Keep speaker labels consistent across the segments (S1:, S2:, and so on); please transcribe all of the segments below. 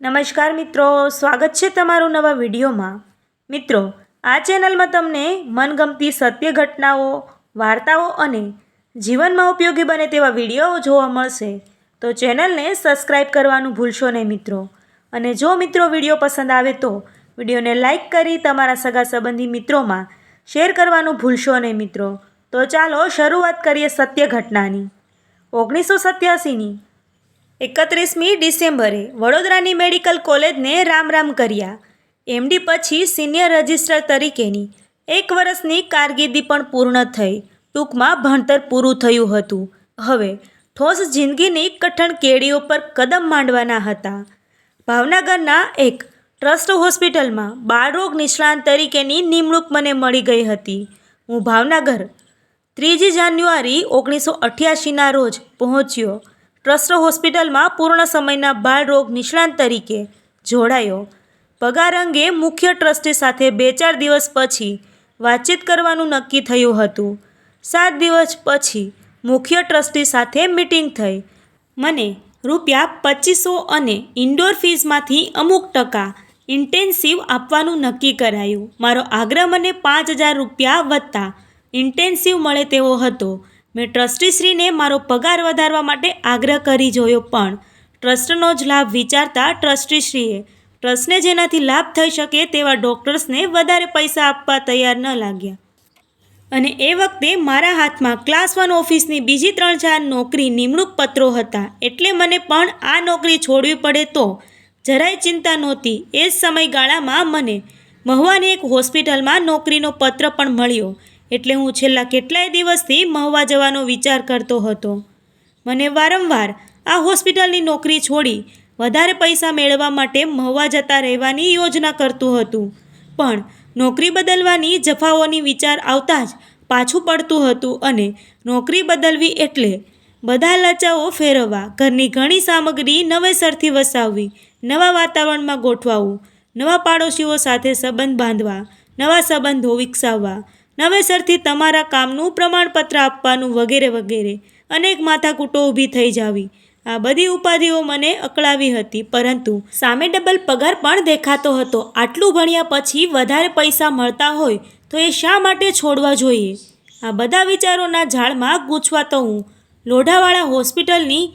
S1: નમસ્કાર મિત્રો, સ્વાગત છે તમારું નવા વિડીયોમાં. મિત્રો, આ ચેનલમાં તમને મનગમતી સત્ય ઘટનાઓ, વાર્તાઓ અને જીવનમાં ઉપયોગી બને તેવા વીડિયો જોવા મળશે. તો ચેનલને સબસ્ક્રાઈબ કરવાનું ભૂલશો નહીં મિત્રો. અને જો મિત્રો વીડિયો પસંદ આવે તો વિડીયોને લાઇક કરી તમારા સગા સંબંધી મિત્રોમાં શેર કરવાનું ભૂલશો નહીં મિત્રો. તો ચાલો શરૂઆત કરીએ સત્ય ઘટનાની. ઓગણીસો સત્યાસીની એકત્રીસમી ડિસેમ્બરે વડોદરાની મેડિકલ કોલેજને રામ રામ કર્યા. એમડી પછી સિનિયર રજિસ્ટ્રાર તરીકેની એક વર્ષની કારકિર્દી પણ પૂર્ણ થઈ. ટૂંકમાં ભણતર પૂરું થયું હતું. હવે ઠોસ જિંદગીની કઠણ કેડીઓ પર કદમ માંડવાના હતા. ભાવનગરના એક ટ્રસ્ટ હોસ્પિટલમાં બાળરોગ નિષ્ણાંત તરીકેની નિમણૂક મને મળી ગઈ હતી. હું ભાવનગર ત્રીજી જાન્યુઆરી ઓગણીસો અઠ્યાસીના રોજ પહોંચ્યો. ટ્રસ્ટ હોસ્પિટલમાં પૂર્ણ સમયના બાળરોગ નિષ્ણાંત તરીકે જોડાયો. પગાર અંગે મુખ્ય ટ્રસ્ટી સાથે બે ચાર દિવસ પછી વાતચીત કરવાનું નક્કી થયું હતું. સાત દિવસ પછી મુખ્ય ટ્રસ્ટી સાથે મિટિંગ થઈ. મને રૂપિયા પચીસો અને ઇન્ડોર ફીઝમાંથી અમુક ટકા ઇન્ટેન્સિવ આપવાનું નક્કી કરાયું. મારો આગ્રહ મને પાંચ હજાર રૂપિયા વધતા ઇન્ટેન્સિવ મળે તેવો હતો. મેં ટ્રસ્ટીશ્રીને મારો પગાર વધારવા માટે આગ્રહ કરી જોયો, પણ ટ્રસ્ટનો જ લાભ વિચારતા ટ્રસ્ટીશ્રીએ ટ્રસ્ટને જેનાથી લાભ થઈ શકે તેવા ડૉક્ટર્સને વધારે પૈસા આપવા તૈયાર ન લાગ્યા. અને એ વખતે મારા હાથમાં ક્લાસ વન ઓફિસની બીજી ત્રણ ચાર નોકરી નિમણૂક પત્રો હતા, એટલે મને પણ આ નોકરી છોડવી પડે તો જરાય ચિંતા નહોતી. એ જ સમયગાળામાં મને મહુવાની એક હોસ્પિટલમાં નોકરીનો પત્ર પણ મળ્યો. એટલે હું છેલ્લા કેટલાય દિવસથી મહુવા જવાનો વિચાર કરતો હતો. મને વારંવાર આ હોસ્પિટલની નોકરી છોડી વધારે પૈસા મેળવવા માટે મહુવા જતા રહેવાની યોજના કરતું હતું. પણ નોકરી બદલવાની જફાઓની વિચાર આવતા જ પાછું પડતું હતું અને નોકરી બદલવી એટલે બધા લચાઓ ફેરવવા ઘરની ઘણી સામગ્રી નવેસરથી વસાવવી, નવા વાતાવરણમાં ગોઠવાવું, નવા પાડોશીઓ સાથે સંબંધ બાંધવા, નવા સંબંધો વિકસાવવા નવેસરથી તમારા કામનું પ્રમાણપત્ર આપવાનું વગેરે વગેરે અનેક માથાકૂટો ઊભી થઈ જાવી. આ બધી ઉપાધિઓ મને અકળાવી હતી, પરંતુ સામે ડબલ પગાર પણ દેખાતો હતો. આટલું ભણ્યા પછી વધારે પૈસા મળતા હોય તો એ શા માટે છોડવા જોઈએ? આ બધા વિચારોના ઝાડમાં ગૂંચવાતો હું. લોઢાવાળા હોસ્પિટલની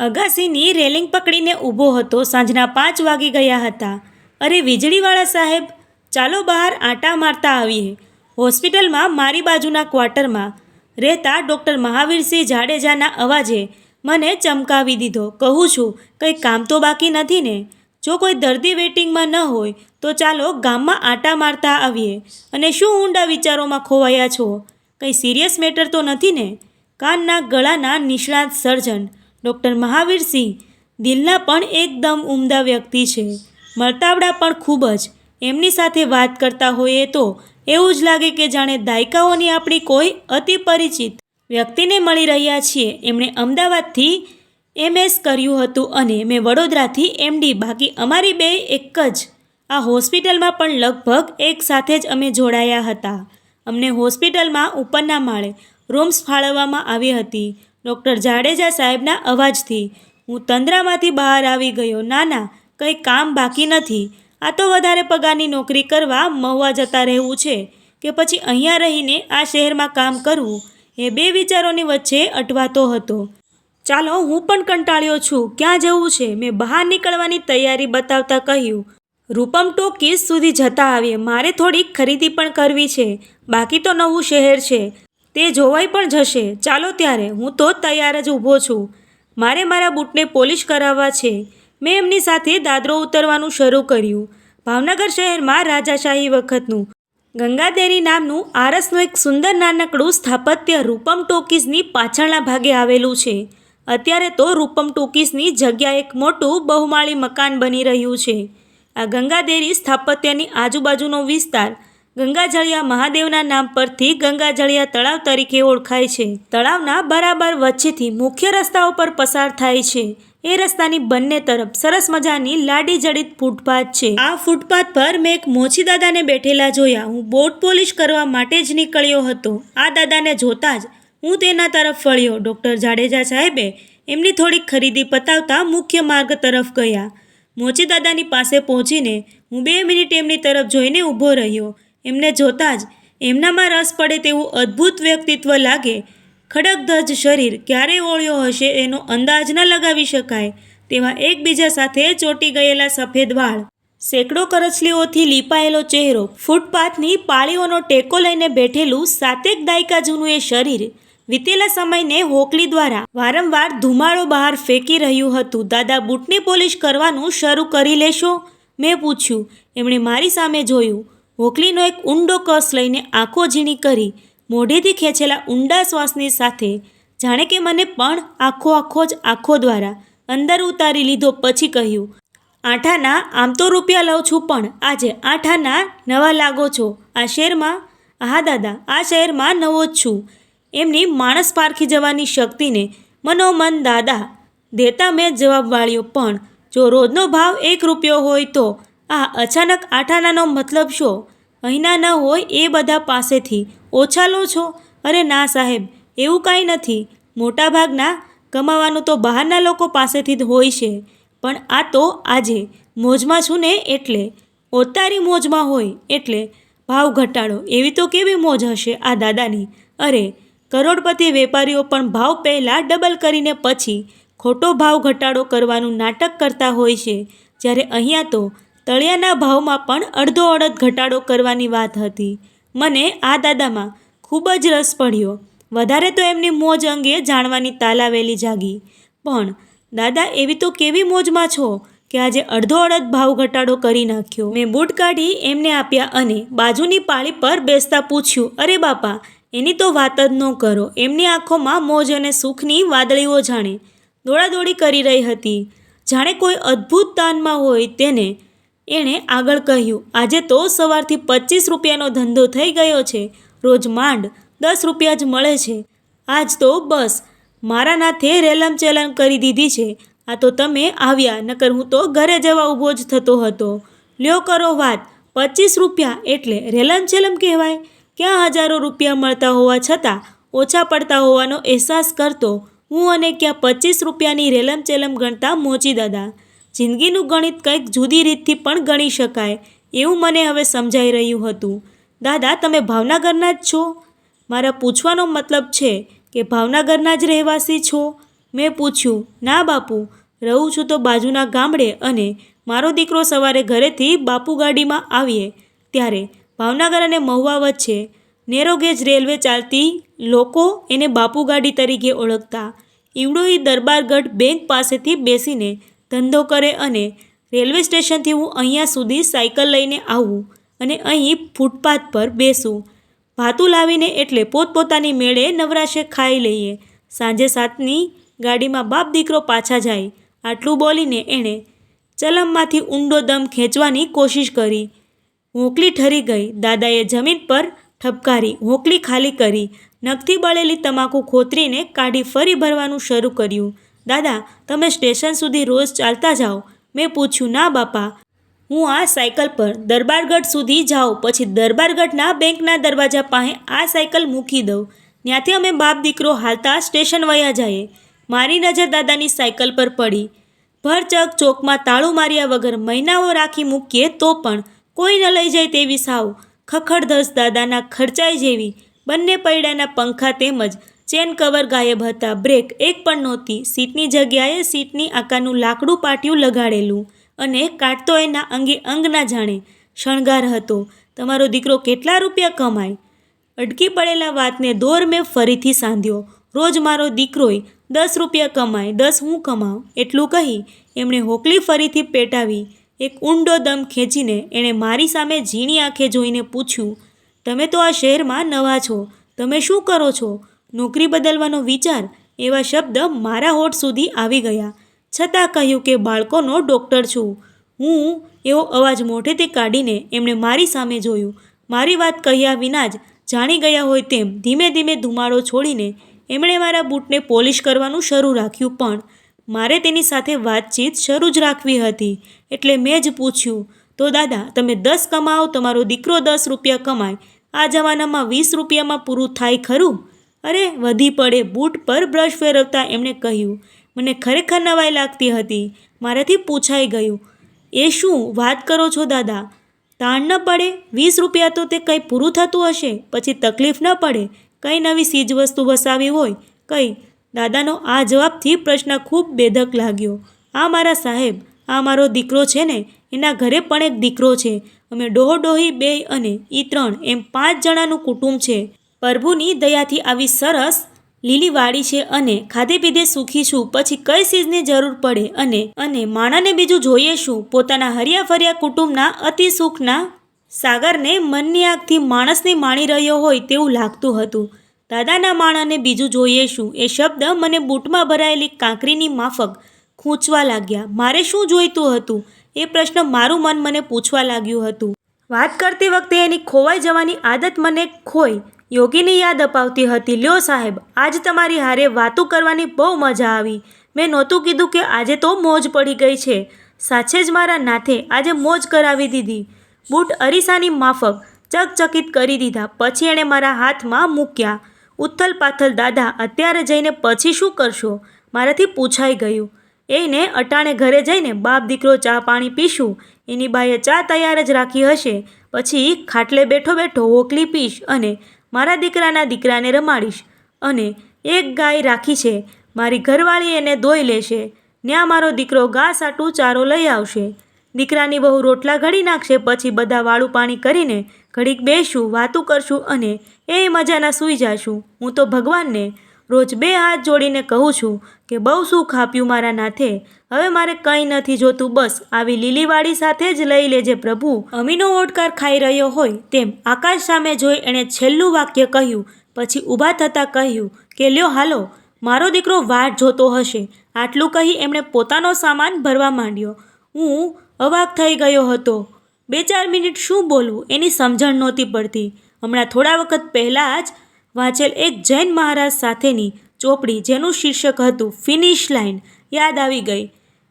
S1: અગાસીની રેલિંગ પકડીને ઊભો હતો. સાંજના પાંચ વાગી ગયા હતા. અરે, વીજળીવાળા સાહેબ, ચાલો બહાર આંટા મારતા આવીએ. હોસ્પિટલમાં મારી બાજુના ક્વાર્ટરમાં રહેતા ડૉક્ટર મહાવીરસિંહ જાડેજાના અવાજે મને ચમકાવી દીધો. કહું છું, કંઈ કામ તો બાકી નથી ને? જો કોઈ દર્દી વેટિંગમાં ન હોય, તો ચાલો ગામમાં આંટા મારતા આવીએ. અને શું ઊંડા વિચારોમાં ખોવાયા છો? કંઈ સિરિયસ મેટર તો નથી ને? કાનના ગળાના નિષ્ણાત સર્જન. ડૉક્ટર મહાવીરસિંહ દિલના પણ એકદમ ઉમદા વ્યક્તિ છે. મરતાવડા પણ ખૂબ જ. એમની સાથે વાત કરતા હોઈએ તો એવું જ લાગે કે જાણે દાયકાઓની આપણી કોઈ અતિ પરિચિત વ્યક્તિને મળી રહ્યા છીએ. એમણે અમદાવાદથી એમએસ કર્યું હતું અને મેં વડોદરાથી એમડી, બાકી અમારી બે એક જ. આ હોસ્પિટલમાં પણ લગભગ એક સાથે જ અમે જોડાયા હતા. અમને હોસ્પિટલમાં ઉપરના માળે રૂમ્સ ફાળવવામાં આવી હતી. ડૉક્ટર જાડેજા સાહેબના અવાજથી હું તંદ્રામાંથી બહાર આવી ગયો. ના ના કંઈ કામ બાકી નથી. આ તો વધારે પગારની નોકરી કરવા મહુવા જતા રહેવું છે કે પછી અહીંયા રહીને આ શહેરમાં કામ કરવું એ બે વિચારોની વચ્ચે અટવાતો હતો. ચાલો, હું પણ કંટાળ્યો છું. ક્યાં જવું છે? મેં બહાર નીકળવાની તૈયારી બતાવતા કહ્યું, રૂપમ ટોકીસ સુધી જતા આવીએ. મારે થોડીક ખરીદી પણ કરવી છે. બાકી તો નવું શહેર છે. તે જોવાઈ પણ જશે. ચાલો ત્યારે. હું તો તૈયાર જ ઊભો છું. મારે મારા બૂટને પોલિશ કરાવવા છે. મેં એમની સાથે દાદરો ઉતરવાનું શરૂ કર્યું. ભાવનગર શહેરમાં રાજાશાહી વખતનું. ગંગાદેરી નામનું આરસનું એક સુંદર નાનકડું સ્થાપત્ય રૂપમ ટોકીઝની પાછળના ભાગે આવેલું છે. અત્યારે તો રૂપમ ટોકીઝની જગ્યા એક મોટું બહુમાળી મકાન બની રહ્યું છે. આ ગંગાદેરી સ્થાપત્યની આજુબાજુનો વિસ્તાર ગંગાજળિયા મહાદેવના નામ પરથી ગંગાજળિયા તળાવ તરીકે ઓળખાય છે. તળાવના બરાબર વચ્ચેથી મુખ્ય રસ્તા ઉપર પસાર થાય છે. એ રસ્તાની બંને તરફ સરસ મજાની લાડી જડિત ફૂટપાથ છે. આ ફૂટપાથ પર મેં એક મોચી દાદાને બેઠેલા જોયા. હું બોટ પોલિશ કરવા માટે જ નીકળ્યો હતો. આ દાદાને જોતા જ હું તેના તરફ ફળ્યો ડૉક્ટર જાડેજા સાહેબે એમની થોડીક ખરીદી પતાવતા મુખ્ય માર્ગ તરફ ગયા. મોચી દાદાની પાસે પહોંચીને હું બે મિનિટ એમની તરફ જોઈને ઊભો રહ્યો. એમને જોતાં જ એમનામાં રસ પડે તેવું અદ્ભુત વ્યક્તિત્વ લાગે ખડકધજ શરીર ક્યારે ઓળ્યો હશે એનો અંદાજ ન લગાવી શકાય, તેવા એકબીજા સાથે ચોંટી ગયેલા સફેદ વાળ. સેંકડો કરચલીઓથી લીપાયેલો ચહેરો, ફૂટપાથની પાળીઓનો ટેકો લઈને બેઠેલું સાતેક દાયકા જૂનું એ શરીર, વીતેલા સમયને હોકલી દ્વારા વારંવાર ધુમાડો બહાર ફેંકી રહ્યું હતું. દાદા, બૂટની પોલિશ કરવાનું શરૂ કરી લેશો? મેં પૂછ્યું. એમણે મારી સામે જોયું. હોકલીનો એક ઊંડો કસ લઈને આંખો ઝીણી કરી. મોઢેથી ખેંચેલા ઊંડા શ્વાસની સાથે જાણે કે મને પણ આખો આખો જ આંખો દ્વારા અંદર ઉતારી લીધો પછી કહ્યું, આઠાના, આમ તો રૂપિયા લઉં છું, પણ આજે આઠાના નવા લાગો છો. આ શહેરમાં હા દાદા, આ શહેરમાં નવો જ છું. એમની માણસ પારખી જવાની શક્તિને મનોમન દાદા દેતા મેં જવાબ વાળ્યો, પણ જો રોજનો ભાવ એક રૂપિયો હોય તો આ અચાનક આઠાનાનો મતલબ શો? અહીંના ન હોય એ બધા પાસેથી ઓછા લો છો? અરે ના સાહેબ, એવું કાંઈ નથી. મોટાભાગના કમાવાનું તો બહારના લોકો પાસેથી જ હોય છે. પણ આ તો આજે. મોજમાં છું ને એટલે. ઓતારી મોજમાં હોય એટલે. ભાવ ઘટાડો. એવી તો કેવી મોજ હશે આ દાદાની? અરે, કરોડપતિ વેપારીઓ પણ ભાવ પહેલાં ડબલ કરીને પછી ખોટો ભાવ ઘટાડો કરવાનું નાટક કરતા હોય છે. જ્યારે અહીંયા તો તળિયાના ભાવમાં પણ અડધો અડધ ઘટાડો કરવાની વાત હતી. મને આ દાદામાં ખૂબ જ રસ પડ્યો. વધારે તો એમની મોજ અંગે જાણવાની તાલાવેલી જાગી. પણ, દાદા, એવી તો કેવી મોજમાં છો કે આજે અડધો અડધ ભાવ ઘટાડો કરી નાખ્યો. મેં બૂટ કાઢી એમને આપ્યા અને બાજુની પાળી પર બેસતા પૂછ્યું, અરે બાપા, એની તો વાત જ ન કરો. એમની આંખોમાં મોજ અને સુખની વાદળીઓ જાણે દોડાદોડી કરી રહી હતી. જાણે કોઈ અદ્ભુત તાનમાં હોય તેને એણે આગળ કહ્યું, આજે તો સવારથી પચીસ રૂપિયાનો ધંધો થઈ ગયો છે. રોજ માંડ દસ રૂપિયા જ મળે છે. આજ તો બસ. મારા નાથે રેલમ ચેલમ કરી દીધી છે. આ તો તમે આવ્યા, નકર હું તો ઘરે જવા ઊભો જ થતો હતો. લ્યો કરો વાત. પચીસ રૂપિયા એટલે રેલમ ચેલમ કહેવાય. ક્યાં હજારો રૂપિયા મળતા હોવા છતાં ઓછા પડતા હોવાનો અહેસાસ કરતો હું અને ક્યાં પચીસ રૂપિયાની રેલમ ચેલમ ગણતા મોચી દાદા. જિંદગીનું ગણિત કંઈક જુદી રીતથી પણ ગણી શકાય એવું મને હવે સમજાઈ રહ્યું હતું. દાદા, તમે ભાવનગરના જ છો? મારા પૂછવાનો મતલબ છે કે ભાવનગરના જ રહેવાસી છો? મેં પૂછ્યું. ના બાપુ, રહું છું તો બાજુના ગામડે અને મારો દીકરો સવારે ઘરેથી બાપુ ગાડીમાં આવીએ. ત્યારે ભાવનગર અને મહુવા વચ્ચે નેરોગેજ રેલવે ચાલતી લોકો એને બાપુ ગાડી તરીકે ઓળખતા. ઈવડોઈ દરબારગઢ બેંક પાસેથી બેસીને ધંધો કરે અને રેલવે સ્ટેશનથી હું અહીંયા સુધી સાયકલ લઈને આવું અને અહીં ફૂટપાથ પર બેસું. ભાતું લાવીને એટલે પોતપોતાની મેળે નવરાશે ખાઈ લઈએ. સાંજે સાતની ગાડીમાં બાપ દીકરો પાછા જાય. આટલું બોલીને એણે ચલમમાંથી ઊંડો દમ ખેંચવાની કોશિશ કરી. હોંકલી ઠરી ગઈ. દાદાએ જમીન પર ઠપકારી, હોંકલી ખાલી કરી. નખથી બળેલી તમાકુ ખોતરીને કાઢી ફરી ભરવાનું શરૂ કર્યું. દાદા, તમે સ્ટેશન સુધી રોજ ચાલતા જાઓ. મેં પૂછ્યું, ના બાપા, હું આ સાયકલ પર દરબારગઢ સુધી જાઉં, પછી દરબારગઢના બેંકના દરવાજા પાસે આ સાયકલ મૂકી દઉં. ત્યાંથી અમે બાપ દીકરો હાલતા સ્ટેશન વયા જઈએ. મારી નજર દાદાની સાયકલ પર પડી. ભરચક ચોકમાં તાળું માર્યા વગર મહિનાઓ રાખી મૂકીએ તો પણ કોઈ ન લઈ જાય તેવી સાવ. ખખડધસ દાદાના ખર્ચાઈ જેવી, બંને પૈડાના પંખા તેમજ ચેન કવર ગાયબ હતા. બ્રેક એક પણ નહોતી. સીટની જગ્યાએ સીટની આકારનું લાકડું પાટિયું લગાડેલું અને કાટતો એના અંગે અંગ ના જાણે શણગાર હતો. તમારો દીકરો કેટલા રૂપિયા કમાય? અટકી પડેલા વાતને દોર મેં ફરીથી સાંધ્યો. રોજ મારો દીકરોય દસ રૂપિયા કમાય. દસ હું કમાઉં? એટલું કહી એમણે હોકલી ફરીથી પેટાવી. એક ઊંડો દમ ખેંચીને એણે મારી સામે ઝીણી આંખે જોઈને પૂછ્યું, તમે તો આ શહેરમાં નવા છો. તમે શું કરો છો? નોકરી બદલવાનો વિચાર એવા શબ્દ મારા હોઠ સુધી આવી ગયા. છતાં કહ્યું કે, બાળકોનો ડૉક્ટર છું. હું એવો અવાજ મોઢેથી કાઢીને એમણે મારી સામે જોયું. મારી વાત કહ્યા વિના જ જાણી ગયા હોય તેમ ધીમે ધીમે ધુમાડો છોડીને એમણે મારા બૂટને પોલિશ કરવાનું શરૂ રાખ્યું. પણ મારે તેની સાથે વાતચીત શરૂ જ રાખવી હતી. એટલે મેં જ પૂછ્યું, તો દાદા, તમે દસ કમાઓ, તમારો દીકરો દસ રૂપિયા કમાય. આ જમાનામાં વીસ રૂપિયામાં પૂરું થાય ખરું? અરે, વધી પડે. બૂટ પર બ્રશ ફેરવતા એમણે કહ્યું, મને ખરેખર નવાઈ લાગતી હતી. મારાથી પૂછાઈ ગયું. એ શું વાત કરો છો દાદા? તાણ ન પડે? વીસ રૂપિયા તો તે કંઈ પૂરું થતું હશે? પછી તકલીફ ન પડે? કંઈ નવી સીજ વસ્તુ વસાવી હોય? કંઈ? દાદાનો આ જવાબથી પ્રશ્ન ખૂબ બેધક લાગ્યો. આ મારા સાહેબ, આ મારો દીકરો છે ને? એના ઘરે પણ એક દીકરો છે. અમે ડોહો ડોહી બે અને ઈ ત્રણ, એમ પાંચ જણાનું કુટુંબ છે. પ્રભુની દયાથી આવી સરસ લીલી વાળી છે અને ખાધે પીધે સુખી છું. પછી કઈ ચીજની જરૂર પડે અને અને માણસને બીજું જોઈએ શું? પોતાના હરિયા ફર્યા કુટુંબના અતિ સુખના સાગરને મનની આગથી માણસને માણી રહ્યો હોય તેવું લાગતું હતું. દાદાના માણાને બીજું જોઈએ શું? એ શબ્દ મને બૂટમાં ભરાયેલી કાંકરીની માફક ખૂંચવા લાગ્યા. મારે શું જોઈતું હતું? એ પ્રશ્ન મારું મન મને પૂછવા લાગ્યું હતું. વાત કરતી વખતે એની ખોવાઈ જવાની આદત મને ખોઈ. યોગીની યાદ અપાવતી હતી, લ્યો સાહેબ, આજ તમારી હારે વાતું કરવાની બહુ મજા આવી. મેં નહોતું કીધું કે આજે તો મોજ પડી ગઈ છે. સાચે જ મારા નાથે આજે મોજ કરાવી દીધી. બૂટ અરીસાની માફક ચકચકિત કરી દીધા, પછી એણે મારા હાથમાં મૂક્યા. ઉથલ પાથલ, દાદા, અત્યારે જઈને પછી શું કરશો? મારાથી પૂછાઈ ગયું. એને અટાણે ઘરે જઈને બાપ દીકરો ચા પાણી પીશું. એની બાએ ચા તૈયાર જ રાખી હશે. પછી ખાટલે બેઠો બેઠો ઓકલી પીશ અને મારા દીકરાના દીકરાને રમાડીશ. અને એક ગાય રાખી છે. મારી ઘરવાળી એને ધોઈ લેશે. ત્યાં મારો દીકરો ઘાસ આટું ચારો લઈ આવશે. દીકરાની બહુ રોટલા ઘડી નાખશે. પછી બધા વાળું પાણી કરીને ઘડીક બેસું, વાતું કરશું અને એ મજાના સૂઈ જાશું. હું તો ભગવાનને રોજ બે હાથ જોડીને કહું છું કે બહુ સુખ આપ્યું મારા નાથે. હવે મારે કંઈ નથી જોતું, બસ આવી લીલીવાળી સાથે જ લઈ લેજે પ્રભુ. અમીનો ઓટકાર ખાઈ રહ્યો હોય તેમ આકાશ સામે જોઈ એણે છેલ્લું વાક્ય કહ્યું. પછી ઊભા થતાં કહ્યું કે, લ્યો, હાલો, મારો દીકરો વાટ જોતો હશે. આટલું કહી એમણે પોતાનો સામાન ભરવા માંડ્યો. હું અવાક થઈ ગયો હતો. બે ચાર મિનિટ શું બોલવું? એની સમજણ નહોતી પડતી. હમણાં થોડા વખત પહેલાં જ વાંચેલ એક જૈન મહારાજ સાથેની ચોપડી જેનું શીર્ષક હતું ફિનિશ લાઇન યાદ આવી ગઈ.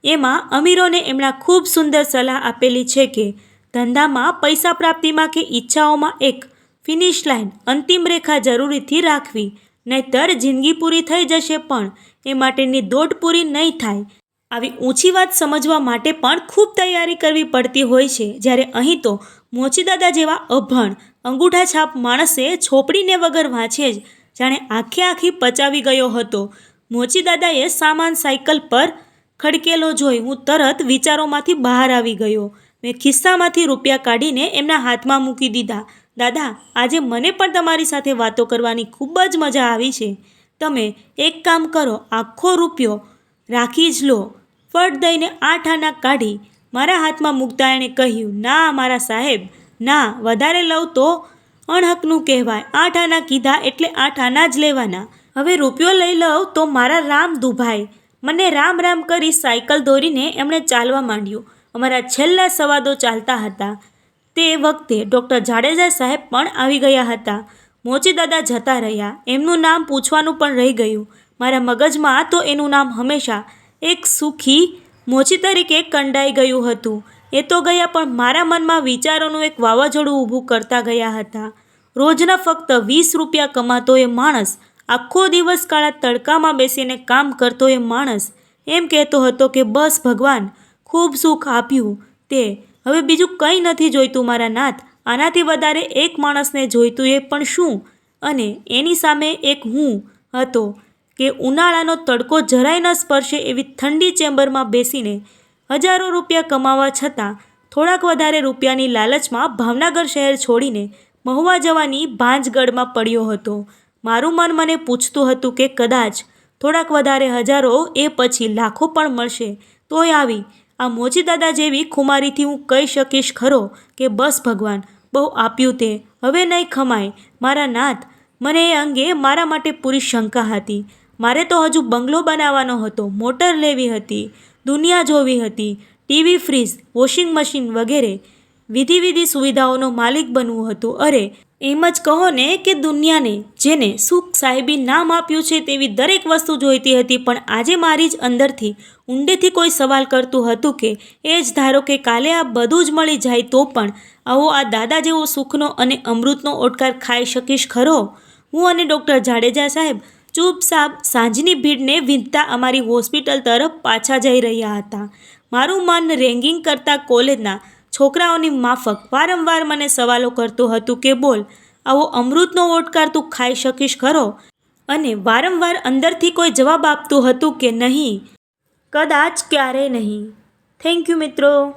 S1: એમાં અમીરોને એમના ખૂબ સુંદર સલાહ આપેલી છે કે ધંધામાં પૈસા પ્રાપ્તિમાં કે ઈચ્છાઓમાં એક ફિનિશ લાઇન અંતિમ રેખા જરૂરીથી રાખવી. નહીંતર જિંદગી પૂરી થઈ જશે પણ એ માટેની દોડ પૂરી નહીં થાય. આવી ઊંચી વાત સમજવા માટે પણ ખૂબ તૈયારી કરવી પડતી હોય છે. જ્યારે અહીં તો મોચીદાદા જેવા અભણ અંગૂઠા છાપ માણસે છોપડીને વગર વાંચે જ, જાણે આખે આખી પચાવી ગયો હતો. મોચી દાદાએ સામાન સાયકલ પર ખડકેલો જોઈ હું તરત વિચારોમાંથી બહાર આવી ગયો. મેં ખિસ્સામાંથી રૂપિયા કાઢીને એમના હાથમાં મૂકી દીધા. દાદા, આજે મને પણ તમારી સાથે વાતો કરવાની ખૂબ જ મજા આવી છે. તમે એક કામ કરો, આખો રૂપિયો રાખી જ લો. ફટ દઈને આઠ આના કાઢી, મારા હાથમાં મૂકતા એણે કહ્યું, ના, મારા સાહેબ ના, વધારે લઉં તો અણહકનું કહેવાય. આઠ આના કીધા એટલે આઠ આના જ લેવાના. હવે રૂપિયો લઈ લઉં તો મારા રામ દુભાઈ. મને રામ રામ કરી સાયકલ દોરીને એમણે ચાલવા માંડ્યું. અમારા છેલ્લા સવાદો ચાલતા હતા. તે વખતે ડૉક્ટર જાડેજા સાહેબ પણ આવી ગયા હતા. મોચી દાદા જતા રહ્યા. એમનું નામ પૂછવાનું પણ રહી ગયું. મારા મગજમાં તો એનું નામ હંમેશા એક સુખી મોચી તરીકે કંડાઈ ગયું હતું. એ તો ગયા, પણ મારા મનમાં વિચારોનું એક વાવાઝોડું ઊભું કરતા ગયા હતા. રોજના ફક્ત વીસ રૂપિયા કમાતો એ માણસ, આખો દિવસ કાળા તડકામાં બેસીને કામ કરતો એ માણસ, એમ કહેતો હતો કે, બસ ભગવાન, ખૂબ સુખ આપ્યું તે. હવે બીજું કંઈ નથી જોઈતું મારા નાથ. આનાથી વધારે એક માણસને જોઈતું એ પણ શું? અને એની સામે એક હું હતો કે, ઉનાળાનો તડકો જરાય ન સ્પર્શે એવી ઠંડી ચેમ્બરમાં બેસીને હજારો રૂપિયા કમાવા છતાં થોડાક વધારે રૂપિયાની લાલચમાં ભાવનગર શહેર છોડીને મહુવા જવાની ભાંજગઢમાં પડ્યો હતો. મારું મન મને પૂછતું હતું કે કદાચ થોડાક વધારે હજારો એ પછી લાખો પણ મળશે. તોય આવી, આ મોચી દાદા જેવી ખુમારીથી હું કહી શકીશ ખરો કે બસ ભગવાન, બહુ આપ્યું તે. હવે નહીં ખમાય. મારા નાથ મને એ અંગે મારા માટે પૂરી શંકા હતી. મારે તો હજુ બંગલો બનાવવાનો હતો, મોટર લેવી હતી. દુનિયા જોવી હતી. ટીવી, ફ્રીજ, વોશિંગ મશીન વગેરે વિધિ વિધિ સુવિધાઓનો માલિક બનવું હતું. અરે, એમ જ કહો ને કે દુનિયાને જેને સુખ સાહેબી નામ આપ્યું છે તેવી દરેક વસ્તુ જોઈતી હતી, પણ આજે મારી જ અંદરથી ઊંડેથી કોઈ સવાલ કરતું હતું કે, એ જ ધારો કે કાલે આ બધું જ મળી જાય તો પણ આવો આ દાદા જેવો સુખનો અને અમૃતનો ઓટકાર ખાઈ શકીશ ખરો? હું અને ડૉક્ટર જાડેજા સાહેબ ચૂપચાપ સાંજની ભીડને વીંધતા અમારી હોસ્પિટલ તરફ પાછા જઈ રહ્યા હતા. મારું મન રેંગિંગ કરતા કોલેજના છોકરાઓની માફક વારંવાર મને સવાલો કરતું હતું કે, બોલ, આવો અમૃતનો ઓટકાર તું ખાઈ શકીશ ખરો? અને વારંવાર અંદરથી કોઈ જવાબ આપતું હતું કે, નહીં. કદાચ ક્યારેય નહીં. થેન્ક યુ મિત્રો.